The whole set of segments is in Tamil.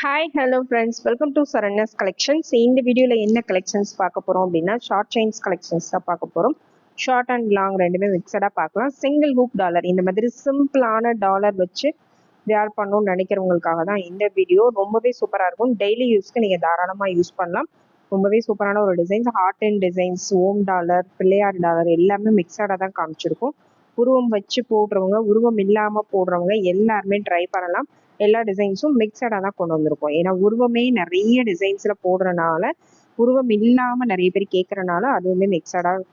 Hi hello friends welcome to Saranya's collections இந்த வீடியோவில் என்ன கலெக்ஷன்ஸ் பார்க்க போகிறோம் அப்படின்னா ஷார்ட் செயின்ஸ் கலெக்ஷன்ஸ் தான் பார்க்க போகிறோம் ஷார்ட் அண்ட் லாங் ரெண்டுமே மிக்சடாக பார்க்கலாம். சிங்கிள் ஹூப் டாலர் இந்த மாதிரி சிம்பிளான டாலர் வச்சு வேர் பண்ணணும்னு நினைக்கிறவங்களுக்காக தான் இந்த வீடியோ ரொம்பவே சூப்பராக இருக்கும். டெய்லி யூஸ்க்கு நீங்கள் தாராளமாக யூஸ் பண்ணலாம். ரொம்பவே சூப்பரான ஒரு designs heart and designs Om dollar Pillaiyar dollar எல்லாமே மிக்சடாக தான் காமிச்சிருக்கும். உருவம் வச்சு போடுறவங்க உருவம் இல்லாமல் போடுறவங்க எல்லாருமே ட்ரை பண்ணலாம். எல்லா டிசைன்ஸும் மிக்சடாக தான் கொண்டு வந்திருக்கோம். ஏன்னா உருவமே நிறைய டிசைன்ஸில் போடுறனால உருவம் இல்லாமல் நிறைய பேர் கேட்குறனால அதுவுமே மிக்சடாக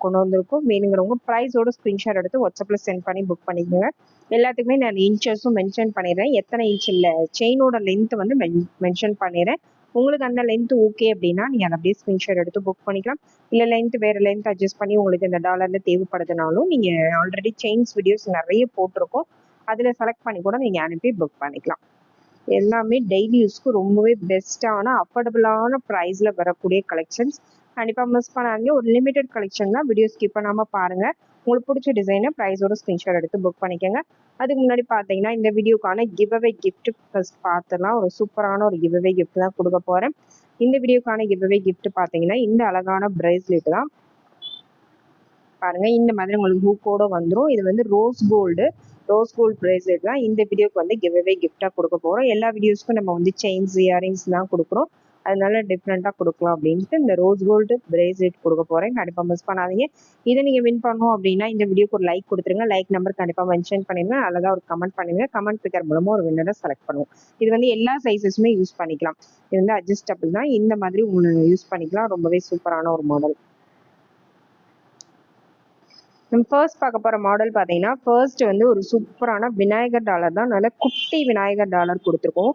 கொண்டு வந்திருக்கோம். வேணுங்கிறவங்க ப்ரைஸோட ஸ்க்ரீன்ஷாட் எடுத்து வாட்ஸ்அப்பில் சென்ட் பண்ணி புக் பண்ணிக்கோங்க. எல்லாத்துக்குமே நான் இன்ச்சஸும் மென்ஷன் பண்ணிடுறேன். எத்தனை இன்ச் இல்லை செயினோட லென்த் வந்து மென் மென்ஷன் பண்ணிடுறேன். உங்களுக்கு அந்த லென்த் ஓகே அப்படின்னா நீங்கள் அதை அப்படியே ஸ்க்ரீன்ஷாட் எடுத்து புக் பண்ணிக்கலாம். இல்லை லென்த் வேறு லென்த் அட்ஜஸ்ட் பண்ணி உங்களுக்கு இந்த டாலரில் தேவைப்படுதுனாலும் நீங்கள் ஆல்ரெடி செயின்ஸ் வீடியோஸ் நிறைய போட்டிருக்கோம். அதில் செலக்ட் பண்ணி கூட நீங்கள் அனுப்பி புக் பண்ணிக்கலாம். எல்லாமே டெய்லி யூஸ்க்கு ரொம்பவே பெஸ்ட்டான அஃபோர்டபுளான ப்ரைஸில் வரக்கூடிய கலெக்ஷன்ஸ் கண்டிப்பாக மிஸ் பண்ணாதீங்க. ஒரு லிமிடெட் கலெக்ஷன் தான் வீடியோ ஸ்கிப் பண்ணாமல் பாருங்கள் உங்களுக்கு பிடிச்ச டிசைனை ப்ரைஸோட ஸ்க்ரீன்ஷாட் எடுத்து புக் பண்ணிக்கோங்க. அதுக்கு முன்னாடி பார்த்தீங்கன்னா இந்த வீடியோக்கான கிவ் அவே கிஃப்ட் ஃபஸ்ட் பார்த்துலாம் ஒரு சூப்பரான ஒரு கிவ் அவே கிஃப்ட் தான் கொடுக்க போகிறேன் இந்த வீடியோக்கான கிவ் அவே கிஃப்ட் பார்த்தீங்கன்னா இந்த அழகான பிரேஸ்லெட் தான். பாருங்க இந்த மாதிரி உங்களுக்கு ஹூக்கோட வந்துடும் இது வந்து rose gold rose gold bracelet தான் இந்த வீடியோக்கு வந்து கிவ் அவே கிஃப்டாக கொடுக்க போகிறோம் எல்லா வீடியோஸ்க்கும் நம்ம வந்து செயின்ஸ் இயரிங்ஸ் தான் கொடுக்குறோம். அதனால டிஃப்ரெண்ட்டாக கொடுக்கலாம் அப்படின்ட்டு இந்த ரோஸ் கோல்டு பிரேஸ்லெட் கொடுக்க போகிறேன் கண்டிப்பாக மிஸ் பண்ணாதீங்க. இதை நீங்கள் வின் பண்ணணும் அப்படின்னா இந்த வீடியோக்கு ஒரு லைக் கொடுத்துருங்க. லைக் நம்பர் கண்டிப்பாக மென்ஷன் பண்ணிடுங்க. அழகாக ஒரு கமெண்ட் பண்ணுங்க கமெண்ட் பிக்கர் மூலமாக ஒரு வின்னரை செலக்ட் பண்ணுவோம். இது வந்து எல்லா சைஸஸுமே யூஸ் பண்ணிக்கலாம். இது வந்து அட்ஜஸ்டபிள் தான். இந்த மாதிரி யூஸ் பண்ணிக்கலாம். ரொம்பவே சூப்பரான ஒரு மாடல் நம்ம ஃபர்ஸ்ட் பார்க்க போகிற மாடல் பார்த்தீங்கன்னா ஃபர்ஸ்ட் வந்து ஒரு சூப்பரான விநாயகர் டாலர் தான். நல்ல குட்டி விநாயகர் டாலர் கொடுத்துருக்கோம்.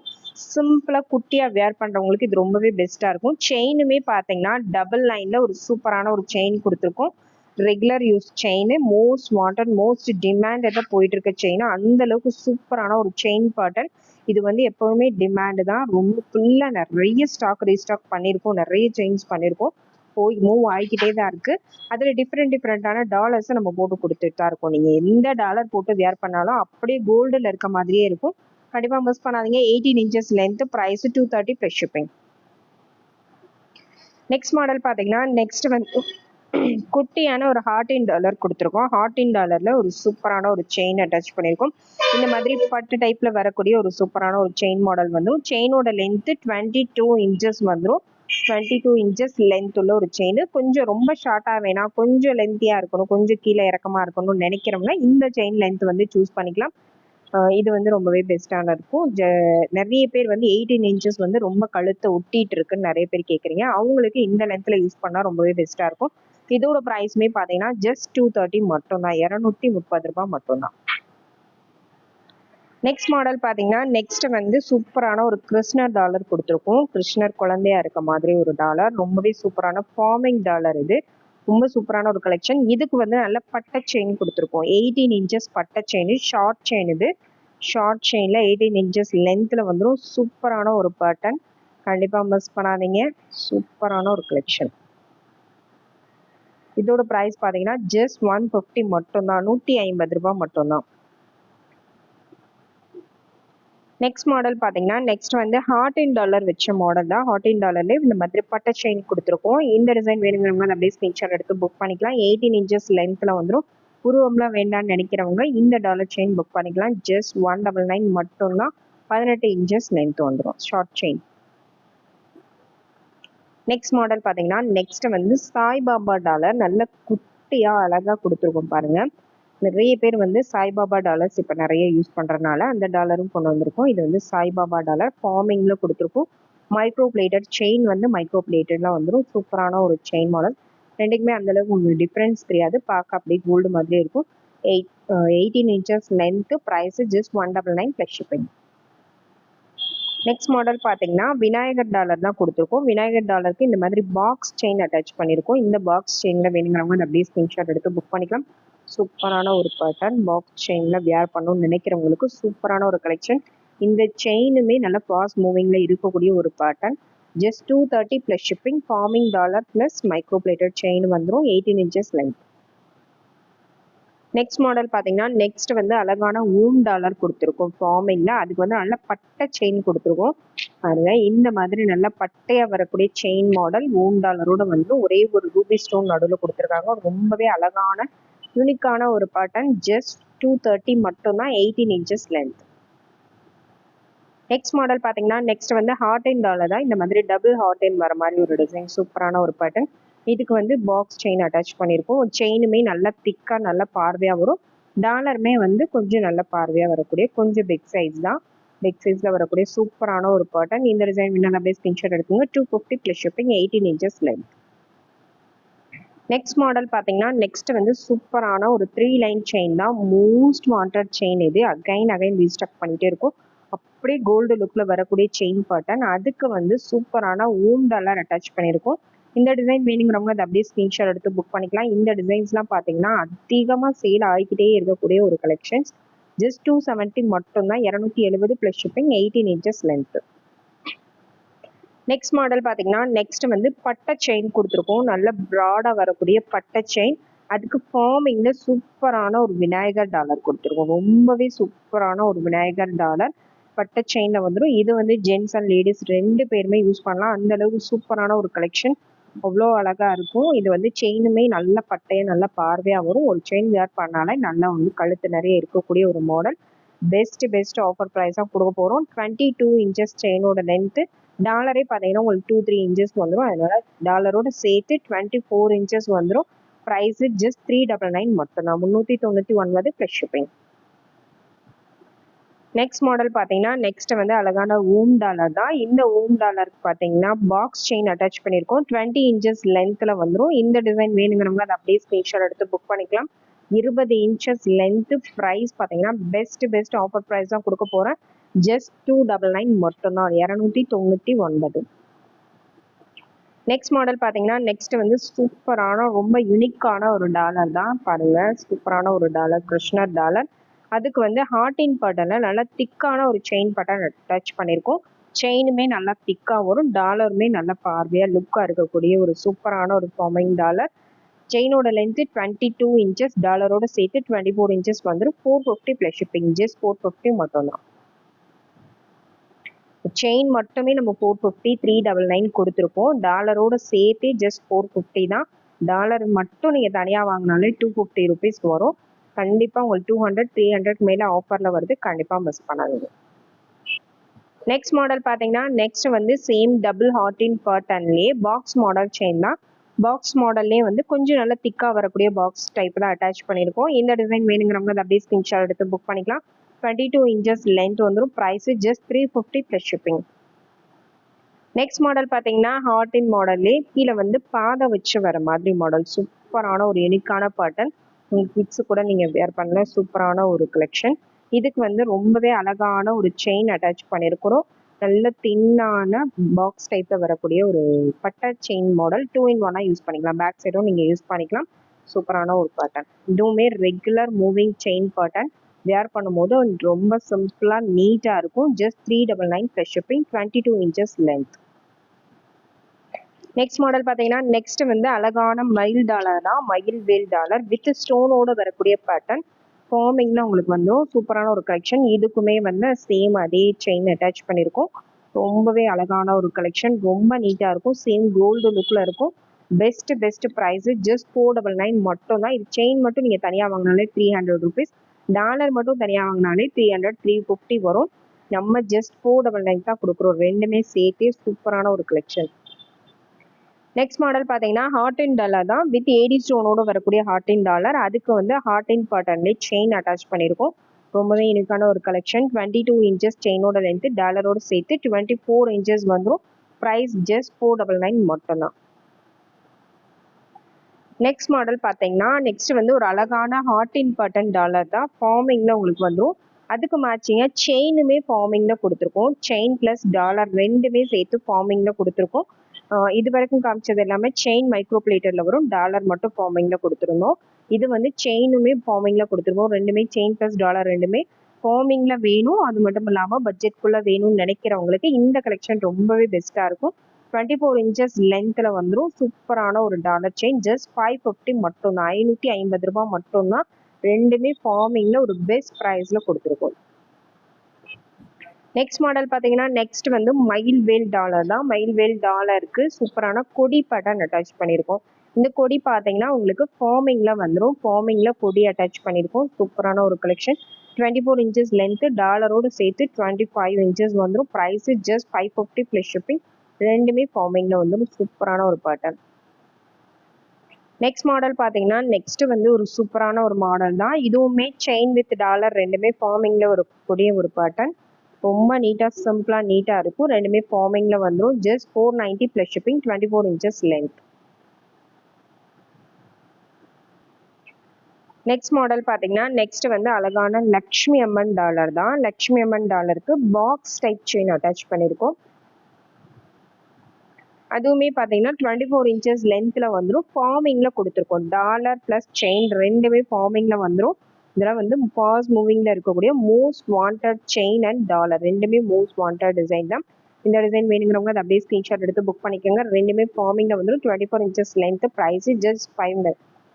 சிம்பிளாக குட்டியாக வேர் பண்ணுறவங்களுக்கு இது ரொம்பவே பெஸ்ட்டாக இருக்கும். செயினுமே பார்த்தீங்கன்னா டபுள் லைனில் ஒரு சூப்பரான ஒரு செயின் கொடுத்துருக்கோம். Regular use chain most wanted most டிமாண்டடாக போயிட்டு இருக்க செயின் அந்த அளவுக்கு சூப்பரான ஒரு செயின் பேட்டர்ன் இது வந்து எப்போவுமே டிமாண்டு தான். ரொம்ப ஃபுல்லாக நிறைய ஸ்டாக் ரீஸ்டாக் பண்ணியிருக்கோம். நிறைய செயின்ஸ் பண்ணியிருக்கோம். போய் மூவ் ஆகிக்கிட்டே தான் இருக்கு. அதுல டிஃப்ரெண்ட் டிஃப்ரெண்டான டாலர்ஸை நம்ம போட்டு கொடுத்துட்டு தான் இருக்கோம். நீங்க எந்த டாலர் போட்டு வேர் பண்ணாலும் அப்படியே கோல்டுல இருக்க மாதிரியே இருக்கும். கண்டிப்பா மிஸ் பண்ணாதீங்க. Eighteen inches length price two thirty plus shipping next model பாத்தீங்கன்னா நெக்ஸ்ட் வந்து குட்டியான ஒரு ஹார்டின் டாலர் கொடுத்துருக்கோம். ஹார்டின் டாலர்ல ஒரு சூப்பரான ஒரு செயின் அட்டாச் பண்ணியிருக்கோம். இந்த மாதிரி பட்டு டைப்ல வரக்கூடிய ஒரு சூப்பரான ஒரு செயின் மாடல் வந்துடும் செயினோட லென்த் டுவெண்ட்டி டூ இன்ச்சஸ் வந்துடும் டுவெண்ட்டி டூ இன்ச்சஸ் லென்த் உள்ள ஒரு செயின் கொஞ்சம் ரொம்ப ஷார்ட்டாக வேணாம். கொஞ்சம் லென்த்தியாக இருக்கணும். கொஞ்சம் கீழே இறக்கமாக இருக்கணும்னு நினைக்கிறோம்னா இந்த செயின் லென்த் வந்து சூஸ் பண்ணிக்கலாம். இது வந்து ரொம்பவே பெஸ்ட்டான இருக்கும். ஜ நிறைய பேர் வந்து எயிட்டீன் இன்ச்சஸ் வந்து ரொம்ப கழுத்தை ஒட்டிட்டு இருக்குன்னு நிறைய பேர் கேட்குறீங்க அவங்களுக்கு இந்த லென்த்தில் யூஸ் பண்ணால் ரொம்பவே பெஸ்ட்டாக இருக்கும். இதோட ப்ரைஸுமே பார்த்தீங்கன்னா ஜஸ்ட் டூ தேர்ட்டி மட்டும்தான். இரநூத்தி முப்பது ரூபாய் மட்டும்தான். நெக்ஸ்ட் மாடல் பார்த்தீங்கன்னா நெக்ஸ்ட் வந்து சூப்பரான ஒரு கிருஷ்ணர் டாலர் கொடுத்துருக்கோம். கிருஷ்ணர் குழந்தையா இருக்க மாதிரி ஒரு டாலர் ரொம்பவே சூப்பரான ஃபார்மிங் டாலர் இது. ரொம்ப சூப்பரான ஒரு கலெக்ஷன் இதுக்கு வந்து நல்ல பட்டை செயின் கொடுத்துருக்கோம். எயிட்டீன் இன்ச்சஸ் பட்டை செயின் ஷார்ட் செயின் இது. ஷார்ட் செயினில் எயிட்டீன் இன்ச்சஸ் லென்த்தில் வந்துடும் சூப்பரான ஒரு பேட்டர்ன் கண்டிப்பாக மிஸ் பண்ணாதீங்க. சூப்பரான ஒரு கலெக்ஷன் இதோட ப்ரைஸ் பார்த்தீங்கன்னா ஜஸ்ட் ஒன் ஃபிஃப்டி மட்டும்தான். நூற்றி ஐம்பது ரூபாய் மட்டும்தான். நெக்ஸ்ட் மாடல் பார்த்தீங்கன்னா நெக்ஸ்ட் வந்து ஹார்ட் இன் டாலர் வச்ச மாடல் தான். ஹார்ட் இன் டாலர்ல இந்த மாதிரி பட்டை செயின் கொடுத்துருக்கோம். இந்த டிசைன் வேணுங்கிறவங்க அப்படியே ஸ்க்ரீன்ஷாட் எடுத்து புக் பண்ணிக்கலாம். எயிட்டீன் இன்ச்சஸ் லென்த்தில் வந்துடும் உருவம்லாம் வேண்டாம்னு நினைக்கிறவங்க இந்த டாலர் செயின் புக் பண்ணிக்கலாம். ஜஸ்ட் ஒன் டபுள் நைன் மட்டும்தான். பதினெட்டு இன்ச்சஸ் லென்த் வந்துடும் ஷார்ட் செயின் நெக்ஸ்ட் மாடல் பார்த்தீங்கன்னா நெக்ஸ்ட் வந்து சாய்பாபா டாலர் நல்ல குட்டியாக அழகாக கொடுத்துருக்கோம் பாருங்கள் நிறைய பேர் வந்து சாய்பாபா டாலர்ஸ் இப்போ நிறைய யூஸ் பண்ணுறனால அந்த டாலரும் கொண்டு வந்திருக்கோம். இது வந்து சாய்பாபா டாலர் ஃபார்மிங்கில் கொடுத்துருக்கோம். மைக்ரோ பிளேட்டட் செயின் வந்து மைக்ரோ பிளேட்டட்லாம் வந்துடும் சூப்பரான ஒரு செயின் மாடல் ரெண்டுக்குமே அந்தளவுக்கு உங்களுக்கு டிஃப்ரென்ஸ் தெரியாது. பார்க்க அப்படியே கோல்டு மாதிரி இருக்கும். Eight eighteen inches length price just one double nine plus shipping next model பார்த்தீங்கன்னா விநாயகர் டாலர் தான் கொடுத்துருக்கோம். விநாயகர் டாலருக்கு இந்த மாதிரி பாக்ஸ் செயின் அட்டாச் பண்ணியிருக்கோம். இந்த பாக்ஸ் செயினில் வேணுங்கிறவங்க அப்படியே ஸ்க்ரீன்ஷாட் எடுத்து புக் பண்ணிக்கலாம். சூப்பரான ஒரு பேட்டர்ன் பாக்ஸ் செயினில் வியர் பண்ணணும்னு நினைக்கிறவங்களுக்கு சூப்பரான ஒரு கலெக்ஷன் இந்த செயினுமே நல்ல ஃபாஸ்ட் மூவிங்கில் இருக்கக்கூடிய ஒரு pattern just two thirty plus shipping forming dollar plus micro plated chain வந்துடும் eighteen inches length next model பார்த்தீங்கன்னா நெக்ஸ்ட் வந்து அழகான ஊம் டாலர் கொடுத்துருக்கோம். ஃபார்மிங்கில் அதுக்கு வந்து நல்ல பட்டை செயின் கொடுத்துருக்கோம். பாருங்க இந்த மாதிரி நல்ல பட்டையாக வரக்கூடிய செயின் மாடல் ஊம் டாலரோட வந்து ஒரே ஒரு ரூபி ஸ்டோன் நடுவில் கொடுத்துருக்காங்க. ரொம்பவே அழகான யூனிக்கான ஒரு பேட்டர்ன் ஜஸ்ட் டூ தேர்ட்டி மட்டும்தான் eighteen inches length next model பார்த்தீங்கன்னா நெக்ஸ்ட் வந்து ஹார்ட் அண்ட் டாலர் தான் இந்த மாதிரி டபுள் ஹார்ட் அண்ட் வர மாதிரி ஒரு டிசைன் சூப்பரான ஒரு பேட்டர்ன் இதுக்கு வந்து பாக்ஸ் செயின் அட்டாச் பண்ணியிருக்கோம் செயினுமே நல்லா திக்காக நல்லா பார்வையாக வரும். டாலருமே வந்து கொஞ்சம் நல்ல பார்வையாக வரக்கூடிய கொஞ்சம் பிக் சைஸ் தான். பிக் சைஸில் வரக்கூடிய சூப்பரான ஒரு பேட்டர்ன் இந்த டிசைன் வேணாலும் அப்படியே ஸ்கிரீன்ஷாட் எடுத்துங்க two fifty plus shipping eighteen inches length next model பார்த்தீங்கன்னா நெக்ஸ்ட் வந்து சூப்பரான ஒரு த்ரீ லைன் செயின் தான். மோஸ்ட் வாண்டட் செயின் இது. அகைன் அகைன் ரீஸ்டக் பண்ணிட்டே இருக்கும். அப்படியே கோல்டு லுக்கில் வரக்கூடிய செயின் பேட்டர்ன் அதுக்கு வந்து சூப்பரான ஊம் அட்டாச் பண்ணியிருக்கோம். இந்த டிசைன் வேணுங்கிறவங்க அதை அப்படியே ஸ்க்ரீன்ஷாட் எடுத்து புக் பண்ணிக்கலாம். இந்த டிசைன்ஸ்லாம் பார்த்தீங்கன்னா அதிகமாக சேல் ஆகிக்கிட்டே இருக்கக்கூடிய ஒரு கலெக்ஷன்ஸ் ஜஸ்ட் டூ செவன்ட்டி மட்டும்தான். இரநூத்தி எழுபது plus shipping eighteen inches length next model பார்த்தீங்கன்னா நெக்ஸ்ட் வந்து பட்டை செயின் கொடுத்துருக்கோம். நல்ல ப்ராடாக வரக்கூடிய பட்டை செயின் அதுக்கு ஃபார்மிங்கில் சூப்பரான ஒரு விநாயகர் டாலர் கொடுத்துருக்கோம். ரொம்பவே சூப்பரான ஒரு விநாயகர் டாலர் பட்டை செயினில் வந்துடும் இது வந்து ஜென்ஸ் அண்ட் லேடிஸ் ரெண்டு பேருமே யூஸ் பண்ணலாம். அந்த அளவுக்கு சூப்பரான ஒரு கலெக்ஷன் அவ்வளோ அழகாக இருக்கும். இது வந்து செயினுமே நல்ல பட்டையாக நல்ல பார்வையாக வரும். ஒரு செயின் வேர் பண்ணாலே நல்லா வந்து கழுத்து நிறைய இருக்கக்கூடிய ஒரு மாடல் பெஸ்ட் பெஸ்ட் ஆஃபர் ப்ரைஸாக கொடுக்க போகிறோம் டுவெண்ட்டி டூ இன்ச்சஸ் செயினோட லென்த்து டாலரே பார்த்தீங்கன்னா உங்களுக்கு டூ த்ரீ இன்ச்சஸ் வந்துடும் அதனால டாலரோட சேர்த்து டுவெண்ட்டி ஃபோர் இன்ச்சஸ் வந்துடும் price just three double nine மட்டும்தான். முந்நூற்றி தொண்ணூற்றி ஒன்பது ப்ளஸ் ஷிப்பிங் நெக்ஸ்ட் மாடல் பார்த்தீங்கன்னா நெக்ஸ்ட் வந்து அழகான ஓம் டாலர் தான். இந்த ஓம் டாலருக்கு பார்த்தீங்கன்னா பாக்ஸ் செயின் அட்டாச் பண்ணியிருக்கோம். டுவெண்ட்டி இன்ச்சஸ் லென்த்தில் வந்துடும் இந்த டிசைன் வேணுங்கிறவங்க அதை அப்படியே ஸ்க்ரீன்ஷாட் எடுத்து புக் பண்ணிக்கலாம். இருபது இன்ச்சஸ் லென்த்து ப்ரைஸ் பார்த்தீங்கன்னா பெஸ்ட் பெஸ்ட் ஆஃபர் ப்ரைஸ் தான் கொடுக்க போகிறேன் ஜஸ்ட் டூ டபுள் நைன் மட்டும்தான் இரநூத்தி தொண்ணூற்றி ஒன்பது. நெக்ஸ்ட் மாடல் பார்த்தீங்கன்னா நெக்ஸ்ட் வந்து சூப்பரான ரொம்ப யூனிக்கான ஒரு டாலர் தான். பாருங்க சூப்பரான ஒரு டாலர் கிருஷ்ணர் டாலர் அதுக்கு வந்து ஹார்டின் பட்டனில் நல்லா திக்கான ஒரு செயின் பட்டன் டச் பண்ணியிருக்கோம் செயினுமே நல்லா திக்காக வரும். டாலருமே நல்லா பார்வையாக லுக்காக இருக்கக்கூடிய ஒரு சூப்பரான ஒரு ஃபார்மிங் டாலர் செயினோட லென்த்து டுவெண்ட்டி டூ இன்ச்சஸ் டாலரோட சேர்த்து டுவெண்ட்டி ஃபோர் இன்ச்சஸ் வந்துடும் four fifty plus shipping just four fifty மட்டும்தான் செயின் மட்டுமே நம்ம four fifty three double nine கொடுத்துருக்கோம். டாலரோட சேர்த்து ஜஸ்ட் ஃபோர் ஃபிஃப்டி தான். டாலர் மட்டும் நீங்கள் தனியாக வாங்கினாலே டூ ஃபிஃப்டி ருபீஸ் வரும். கண்டிப்பாக உங்களுக்கு டூ ஹண்ட்ரட் த்ரீ ஹண்ட்ரட் மேலே ஆஃபரில் வருது. கண்டிப்பாக மிஸ் பண்ணாதீங்க. நெக்ஸ்ட் மாடல் பார்த்தீங்கன்னா நெக்ஸ்ட் வந்து சேம் டபுள் ஹார்டின் பர்டன்லேயே பாக்ஸ் மாடல் செயின் தான். பாக்ஸ் மாடல்லே வந்து கொஞ்சம் நல்லா திக்காக வரக்கூடிய பாக்ஸ் டைப் தான் அட்டாச் பண்ணியிருக்கோம். இந்த டிசைன் வேணுங்கிறவங்க அதை அப்படியே ஸ்கிரீன்ஷாட் எடுத்து புக் பண்ணிக்கலாம். டுவெண்ட்டி டூ இன்ச்சஸ் லென்த் வந்துடும் price just three fifty plus shipping next model பார்த்தீங்கன்னா ஹார்டின் மாடல்லே கீழே வந்து பாதை வச்சு வர மாதிரி மாடல் சூப்பரான ஒரு யூனிக்கான பேட்டர்ன் உங்கள் கிட்ஸு கூட நீங்கள் வேர் பண்ணல சூப்பரான ஒரு கலெக்ஷன் இதுக்கு வந்து ரொம்பவே அழகான ஒரு செயின் அட்டாச் பண்ணியிருக்கிறோம் நல்ல தின்னான பாக்ஸ் டைப்பில் வரக்கூடிய ஒரு பட்டை செயின் மாடல் டூ இன் ஒன்னாக யூஸ் பண்ணிக்கலாம். பேக் சைடும் நீங்கள் யூஸ் பண்ணிக்கலாம். சூப்பரான ஒரு பேட்டர்ன் இதுவுமே regular moving chain pattern wear பண்ணும்போது ரொம்ப சிம்பிளாக நீட்டாக இருக்கும். Just three double nine fresh shipping twenty two inches length next model பார்த்தீங்கன்னா நெக்ஸ்ட் வந்து அழகான மயில் டாலர் தான். மயில் வேல் டாலர் வித் ஸ்டோனோட வரக்கூடிய பேட்டர்ன் ஃபார்மிங்கில் உங்களுக்கு வந்து சூப்பரான ஒரு கலெக்ஷன் இதுக்குமே வந்து சேம் அதே செயின் அட்டாச் பண்ணியிருக்கோம் ரொம்பவே அழகான ஒரு கலெக்ஷன் ரொம்ப நீட்டாக இருக்கும். சேம் கோல்டு லுக்கில் இருக்கும். Best best price just four double nine மட்டும் தான் இது செயின் மட்டும் நீங்கள் தனியாக வாங்கினாலே த்ரீ ஹண்ட்ரட் ருபீஸ் டாலர் மட்டும் தனியாக வாங்கினாலே த்ரீ ஹண்ட்ரட் த்ரீ ஃபிஃப்டி வரும். நம்ம ஜஸ்ட் ஃபோர் டபுள் நைன் தான் கொடுக்குறோம். ரெண்டுமே சேர்த்தே சூப்பரான ஒரு கலெக்ஷன் நெக்ஸ்ட் மாடல் பார்த்தீங்கன்னா ஹார்ட் அண்ட் டாலர் தான். வித் ஏடி ஸ்டோனோட வரக்கூடிய ஹார்ட் அண்ட் டாலர் அதுக்கு வந்து ஹார்ட் அண்ட் பாட்டன்லேயே செயின் அட்டாச் பண்ணியிருக்கோம். ரொம்பவே யூனிக்கான ஒரு கலெக்ஷன் டுவெண்ட்டி டூ இன்ச்சஸ் செயினோட லென்த்து டாலரோட சேர்த்து டுவெண்ட்டி ஃபோர் இன்ச்சஸ் வந்துடும் price just four double nine மட்டும்தான். நெக்ஸ்ட் மாடல் பார்த்தீங்கன்னா நெக்ஸ்ட் வந்து ஒரு அழகான ஹார்ட் இன் பட்டன் டாலர் தான் ஃபார்மிங்கில் உங்களுக்கு வந்துடும் அதுக்கு மேட்சிங்காக செயினுமே ஃபார்மிங்கில் கொடுத்துருக்கோம். செயின் ப்ளஸ் டாலர் ரெண்டுமே சேர்த்து ஃபார்மிங்கில் கொடுத்துருக்கோம். இது வரைக்கும் காமிச்சது எல்லாமே செயின் மைக்ரோ பிளேட்டரில் வரும். டாலர் மட்டும் ஃபார்மிங்கில் கொடுத்துருந்தோம். இது வந்து செயினுமே ஃபார்மிங்கில் கொடுத்துருக்கோம். ரெண்டுமே செயின் ப்ளஸ் டாலர் ரெண்டுமே ஃபார்மிங்கில் வேணும். அது மட்டும் இல்லாமல் பட்ஜெட்குள்ளே வேணும்னு நினைக்கிறவங்களுக்கு இந்த கலெக்ஷன் ரொம்பவே பெஸ்ட்டாக இருக்கும். டுவெண்ட்டி ஃபோர் இன்ச்சஸ் லென்த்தில் வந்துடும் சூப்பரான ஒரு dollar chain just five fifty மட்டும்தான் ஐநூற்றி ஐம்பது ரூபாய் மட்டும்தான் ரெண்டுமே ஃபார்மிங்கில் ஒரு பெஸ்ட் ப்ரைஸில் கொடுத்துருக்கோம். நெக்ஸ்ட் மாடல் பார்த்தீங்கன்னா நெக்ஸ்ட் வந்து மயில்வேல் டாலர் தான். மயில்வேல் டாலருக்கு சூப்பரான கொடி பேட்டர்ன் அட்டாச் பண்ணியிருக்கோம் இந்த கொடி பார்த்தீங்கன்னா உங்களுக்கு ஃபார்மிங்கில் வந்துடும் ஃபார்மிங்கில் கொடி அட்டாச் பண்ணியிருக்கோம் சூப்பரான ஒரு collection twenty four inches length டாலரோடு சேர்த்து டுவெண்ட்டி ஃபைவ் இன்ச்சஸ் வந்துடும் price just five fifty plus shipping ரெண்டுமே ஃபார்மிங்கில் வந்துடும் சூப்பரான ஒரு பேட்டர்ன் நெக்ஸ்ட் மாடல் பார்த்தீங்கன்னா நெக்ஸ்ட் வந்து ஒரு சூப்பரான ஒரு மாடல் தான். இதுவுமே செயின் வித் டாலர் ரெண்டுமே ஃபார்மிங்கில் ஒரு கூடிய ஒரு பேட்டர்ன் ரொம்ப நீட்டாக சிம்பிளாக நீட்டாக இருக்கும். ரெண்டுமே ஃபார்மிங்கில் வந்துடும் just four ninety plus shipping twenty four inches length next model பார்த்தீங்கன்னா நெக்ஸ்ட் வந்து அழகான லக்ஷ்மி அம்மன் டாலர் தான். லக்ஷ்மி அம்மன் டாலருக்கு பாக்ஸ் டைப் செயின் அட்டாச் பண்ணியிருக்கோம் அதுவுமே பார்த்தீங்கன்னா டுவெண்ட்டி ஃபோர் இன்ச்சஸ் லென்த்தில் வந்துடும் ஃபார்மிங்கில் கொடுத்துருக்கோம். டாலர் ப்ளஸ் செயின் ரெண்டுமே ஃபார்மிங்கில் வந்துடும் இதெல்லாம் வந்து பாஸ் மூவிங்கில் இருக்கக்கூடிய most wanted chain and dollar ரெண்டுமே மோஸ்ட் வாண்டட் டிசைன் தான். இந்த டிசைன் வேணுங்கிறவங்க அதை அப்படியே ஸ்க்ரீன்ஷாட் எடுத்து புக் பண்ணிக்கோங்க. ரெண்டுமே ஃபார்மிங்கில் வந்துடும் twenty four inches length price just five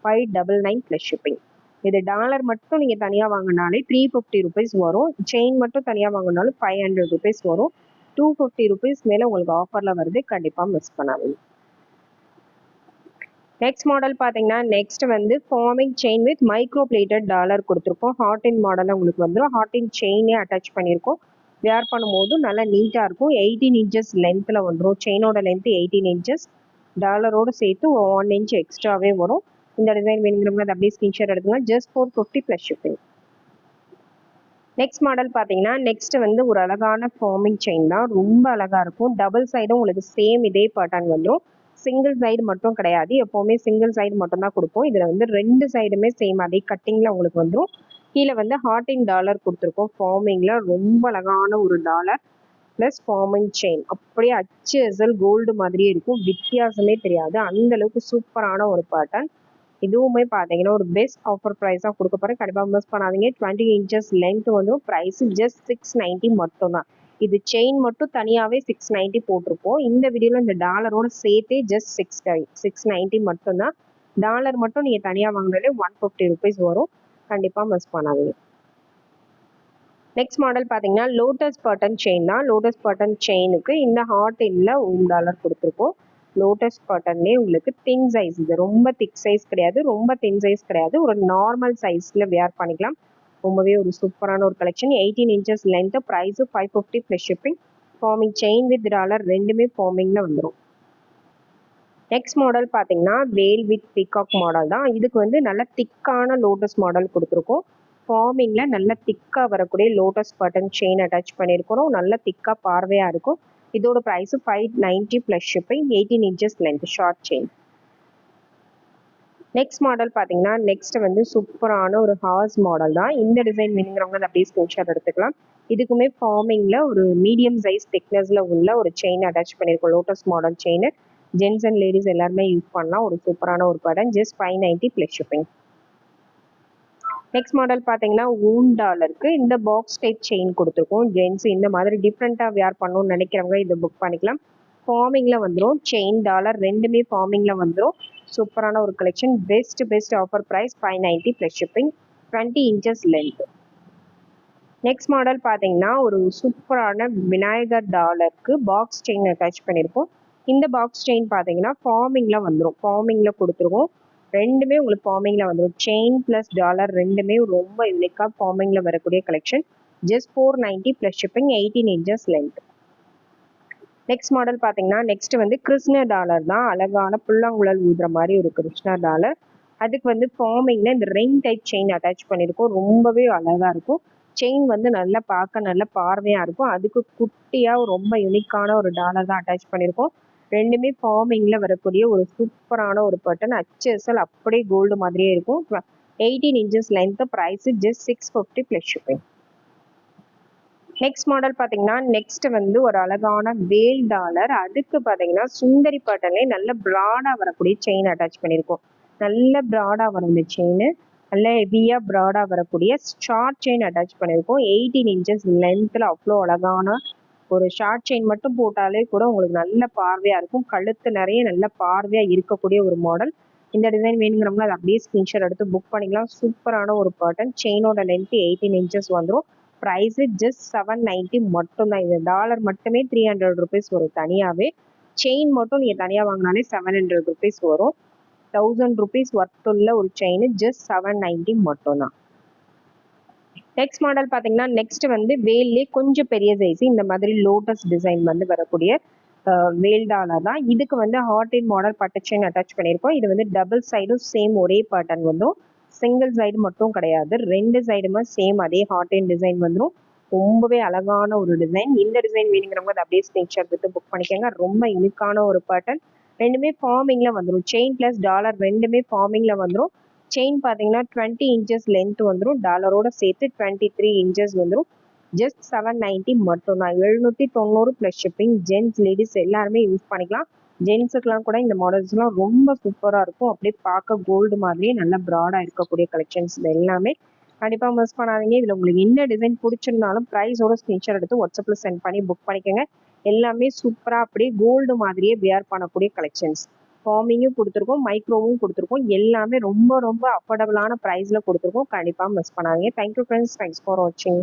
five double nine plus shipping இது டாலர் மட்டும் நீங்கள் தனியாக வாங்கினாலே த்ரீ ஃபிஃப்டி ருபீஸ் வரும். செயின் மட்டும் தனியாக வாங்கினாலும் ஃபைவ் ஹண்ட்ரட் ருபீஸ் வரும். டூ ஃபிஃப்டி ருபீஸ் மேலே உங்களுக்கு ஆஃபரில் வருது. கண்டிப்பாக மிஸ் பண்ணாதீங்க. நெக்ஸ்ட் மாடல் பார்த்தீங்கன்னா நெக்ஸ்ட் வந்து forming chain with micro plated dollar கொடுத்துருக்கோம். ஹாட் இன் மாடலில் உங்களுக்கு வந்துடும் ஹாட் இன் செயினே அட்டாச் பண்ணியிருக்கோம். வேர் பண்ணும்போது நல்லா நீட்டாக இருக்கும். எயிட்டீன் இன்ச்சஸ் லென்த்தில் வந்துடும் செயினோட லென்த் எயிட்டீன் இன்ச்சஸ் டாலரோடு சேர்த்து ஒன் இன்ச் எக்ஸ்ட்ராவே வரும். இந்த டிசைன் வேணுங்கிறவங்க அதை அப்படியே ஸ்கிரீன்ஷாட் எடுத்துங்க just four fifty plus shipping next model பார்த்தீங்கன்னா நெக்ஸ்ட் வந்து ஒரு அழகான ஃபார்மிங் செயின் தான். ரொம்ப அழகாக இருக்கும். டபுள் சைடும் உங்களுக்கு சேம் இதே பேட்டர்ன் வந்துடும் சிங்கிள் சைடு மட்டும் கிடையாது. எப்போவுமே சிங்கிள் சைடு மட்டும் தான் கொடுப்போம். இதில் வந்து ரெண்டு சைடுமே சேம் அதே கட்டிங்கில் உங்களுக்கு வந்துடும் கீழே வந்து ஹார்டின் டாலர் கொடுத்துருக்கோம். ஃபார்மிங்கில் ரொம்ப அழகான ஒரு டாலர் ப்ளஸ் ஃபார்மிங் செயின் அப்படியே அச்சு எசல் கோல்டு மாதிரியே இருக்கும். வித்தியாசமே தெரியாது. அந்த அளவுக்கு சூப்பரான ஒரு பேட்டர்ன் இதுவுமே பார்த்தீங்கன்னா ஒரு பெஸ்ட் ஆஃபர் ப்ரைஸாக கொடுக்க போகிறேன் கண்டிப்பாக மிஸ் பண்ணாதீங்க. டுவெண்ட்டி இன்ச்சஸ் லென்த் வந்து ப்ரைஸ் ஜஸ்ட் சிக்ஸ் நைன்ட்டி மட்டும்தான். இது செயின் மட்டும் தனியாகவே சிக்ஸ் நைன்ட்டி போட்டிருப்போம். இந்த வீடியோவில் இந்த டாலரோட சேர்த்தே ஜஸ்ட் சிக்ஸ் சிக்ஸ் நைன்ட்டி மட்டும்தான். டாலர் மட்டும் நீங்கள் தனியாக வாங்கினாலே ஒன் ஃபிஃப்டி ருபீஸ் வரும். கண்டிப்பாக மிஸ் பண்ணாதீங்க. நெக்ஸ்ட் மாடல் பார்த்தீங்கன்னா லோட்டஸ் பட்டன் செயின் தான். லோட்டஸ் பட்டன் செயினுக்கு இந்த ஹார்ட் இல்லை ஒன் டாலர் கொடுத்துருக்கோம். லோட்டஸ் காட்டன்லேயே உங்களுக்கு திங் சைஸ் இது. ரொம்ப திக் சைஸ் கிடையாது ரொம்ப தின் சைஸ் கிடையாது. ஒரு நார்மல் சைஸில் வேர் பண்ணிக்கலாம். ரொம்பவே ஒரு சூப்பரான ஒரு collection eighteen inches length price five fifty plus shipping forming chain with dollar ரெண்டுமே ஃபார்மிங்கில் வந்துடும் நெக்ஸ்ட் மாடல் பார்த்தீங்கன்னா வேல் வித் பிகாக் மாடல் தான். இதுக்கு வந்து நல்ல திக்கான லோட்டஸ் மாடல் கொடுத்துருக்கோம். ஃபார்மிங்கில் நல்ல திக்காக வரக்கூடிய லோட்டஸ் பட்டன் செயின் அட்டாச் பண்ணியிருக்கிறோம். நல்ல திக்காக பார்வையாக இருக்கும். இதோட price five ninety plus shipping eighteen inches length short chain next model பார்த்தீங்கன்னா நெக்ஸ்ட் வந்து சூப்பரான ஒரு ஹார்ஸ் மாடல் தான். இந்த டிசைன் வேணுங்கிறவங்க அப்படியே ஸ்கிரீன்ஷாட் எடுத்துக்கலாம். இதுக்குமே ஃபார்மிங்கில் ஒரு மீடியம் சைஸ் திக்னஸில் உள்ள ஒரு செயின் அட்டாச் பண்ணியிருக்கோம் lotus model chain gents and ladies எல்லாருமே யூஸ் பண்ணலாம். ஒரு சூப்பரான ஒரு படம் just five ninety plus shipping next model பார்த்தீங்கன்னா ஊண்டால் டாலருக்கு இந்த பாக்ஸ் டைப் செயின் கொடுத்துருக்கோம். ஜென்ஸ் இந்த மாதிரி டிஃப்ரெண்ட்டாக வேர் பண்ணணும்னு நினைக்கிறவங்க இதை புக் பண்ணிக்கலாம். ஃபார்மிங்கில் வந்துடும் செயின் டாலர் ரெண்டுமே ஃபார்மிங்கில் வந்துடும் சூப்பரான ஒரு collection best best offer price five ninety plus shipping twenty inches length next model பார்த்தீங்கன்னா ஒரு சூப்பரான விநாயகர் டாலருக்கு பாக்ஸ் செயின் அட்டாச் பண்ணியிருக்கோம் இந்த பாக்ஸ் செயின் பார்த்தீங்கன்னா ஃபார்மிங்கில் வந்துடும் ஃபார்மிங்கில் கொடுத்துருவோம் ரெண்டுமே உங்களுக்கு ஃபார்மிங்கில் வந்துடும் செயின் ப்ளஸ் டாலர் ரெண்டுமே ரொம்ப யூனிக்காக ஃபார்மிங்கில் வரக்கூடிய collection just four ninety plus shipping eighteen inches length next model பார்த்தீங்கன்னா நெக்ஸ்ட் வந்து கிருஷ்ண டாலர் தான். அழகான புல்லாங்குழல் ஊதுற மாதிரி ஒரு கிருஷ்ணா டாலர் அதுக்கு வந்து ஃபார்மிங்கில் இந்த ரிங் டைப் செயின் அட்டாச் பண்ணியிருக்கோம் ரொம்பவே அழகாக இருக்கும். செயின் வந்து நல்லா பார்க்க நல்ல பார்வையாக இருக்கும். அதுக்கு குட்டியாக ரொம்ப யூனிக்கான ஒரு டாலர் தான் அட்டாச் பண்ணியிருக்கோம் ரெண்டுமே ஃபார்மிங்கில் வரக்கூடிய ஒரு சூப்பரான ஒரு பட்டன் அச்சல் அப்படியே கோல்டு மாதிரியே இருக்கும். Eighteen inches length price just six fifty plus shipping next model பார்த்தீங்கன்னா நெக்ஸ்ட் வந்து ஒரு அழகான வேல் டாலர் அதுக்கு பார்த்தீங்கன்னா சுந்தரி பட்டன்லேயே நல்ல ப்ராடாக வரக்கூடிய செயின் அட்டாச் பண்ணியிருக்கோம். நல்ல ப்ராடாக வரும் இந்த செயின் நல்ல ஹெவியாக ப்ராடாக வரக்கூடிய ஷார்ட் செயின் அட்டாச் பண்ணியிருக்கோம். எயிட்டீன் இன்ச்சஸ் லென்த்தில் அவ்வளோ அழகான ஒரு ஷார்ட் செயின் மட்டும் போட்டாலே கூட உங்களுக்கு நல்ல பார்வையாக இருக்கும். கழுத்து நிறைய நல்ல பார்வையாக இருக்கக்கூடிய ஒரு மாடல் இந்த டிசைன் வேணுங்கிறவங்க அதை அப்படியே ஸ்க்ரீன்ஷாட் எடுத்து புக் பண்ணிக்கலாம். சூப்பரான ஒரு பேட்டர்ன் செயினோட லென்த் எயிட்டீன் இன்ச்சஸ் வந்துடும் ப்ரைஸு ஜஸ்ட் செவன் நைன்ட்டி மட்டும்தான். இது டாலர் மட்டுமே த்ரீ ஹண்ட்ரட் ருபீஸ் வரும் தனியாகவே செயின் மட்டும் நீங்கள் தனியாக வாங்கினாலே செவன் ஹண்ட்ரட் ருபீஸ் வரும். தௌசண்ட் ருபீஸ் ஒர்த்துள்ள ஒரு செயின் ஜஸ்ட் செவன் நைன்ட்டி மட்டும்தான். நெக்ஸ்ட் மாடல் பார்த்தீங்கன்னா நெக்ஸ்ட் வந்து வேல்லே கொஞ்சம் பெரிய சைஸ் இந்த மாதிரி லோட்டஸ் டிசைன் வந்து வரக்கூடிய வேல்டால தான். இதுக்கு வந்து ஹார்ட் இன் மாடல் பட்டு செயின் அட்டாச் பண்ணியிருக்கோம். இது வந்து டபுள் சைடும் சேம் ஒரே பேட்டர்ன் வந்தும் சிங்கிள் சைடு மட்டும் கிடையாது. ரெண்டு சைடுமே சேம் அதே ஹார்ட் இன் டிசைன் வந்துடும் ரொம்பவே அழகான ஒரு டிசைன் இந்த டிசைன் வேணுங்கிறவங்க அதை அப்படியே ஸ்கிரீன்ஷாட் எடுத்து புக் பண்ணிக்கோங்க. ரொம்ப இனிக்கான ஒரு பேட்டர்ன் ரெண்டுமே ஃபார்மிங்கில் வந்துடும் செயின் ப்ளஸ் டாலர் ரெண்டுமே ஃபார்மிங்கில் வந்துடும் செயின் பார்த்தீங்கன்னா டுவெண்ட்டி இன்ச்சஸ் லென்த் வந்துடும் டாலரோட சேர்த்து டுவெண்ட்டி த்ரீ இன்ச்சஸ் வந்துடும் ஜஸ்ட் செவன் நைன்ட்டி மட்டும்தான். எழுநூற்றி தொண்ணூறு ப்ளஸ் ஷிப்பிங் ஜென்ட்ஸ் லேடிஸ் எல்லாருமே யூஸ் பண்ணிக்கலாம். ஜென்ஸுக்கெலாம் கூட இந்த மாடல்ஸ்லாம் ரொம்ப சூப்பராக இருக்கும். அப்படியே பார்க்க கோல்டு மாதிரியே நல்லா ப்ராடாக இருக்கக்கூடிய கலெக்ஷன்ஸ் இது எல்லாமே. கண்டிப்பாக மிஸ் பண்ணாதீங்க. இதில் உங்களுக்கு என்ன டிசைன் பிடிச்சிருந்தாலும் ப்ரைஸோட ஸ்க்ரீன்ஷாட் எடுத்து வாட்ஸ்அப்பில் சென்ட் பண்ணி புக் பண்ணிக்கோங்க. எல்லாமே சூப்பராக அப்படியே கோல்டு மாதிரியே வியர் பண்ணக்கூடிய கலெக்ஷன்ஸ் ஃபார்மிங்கும் கொடுத்துருக்கோம் மைக்ரோவும் கொடுத்துருக்கோம். எல்லாமே ரொம்ப ரொம்ப அஃபோர்டபுளான ப்ரைஸில் கொடுத்துருக்கோம். கண்டிப்பாக மிஸ் பண்ணாதீங்க. தேங்க்யூ ஃப்ரெண்ட்ஸ் தேங்க்ஸ் ஃபார் வாட்சிங்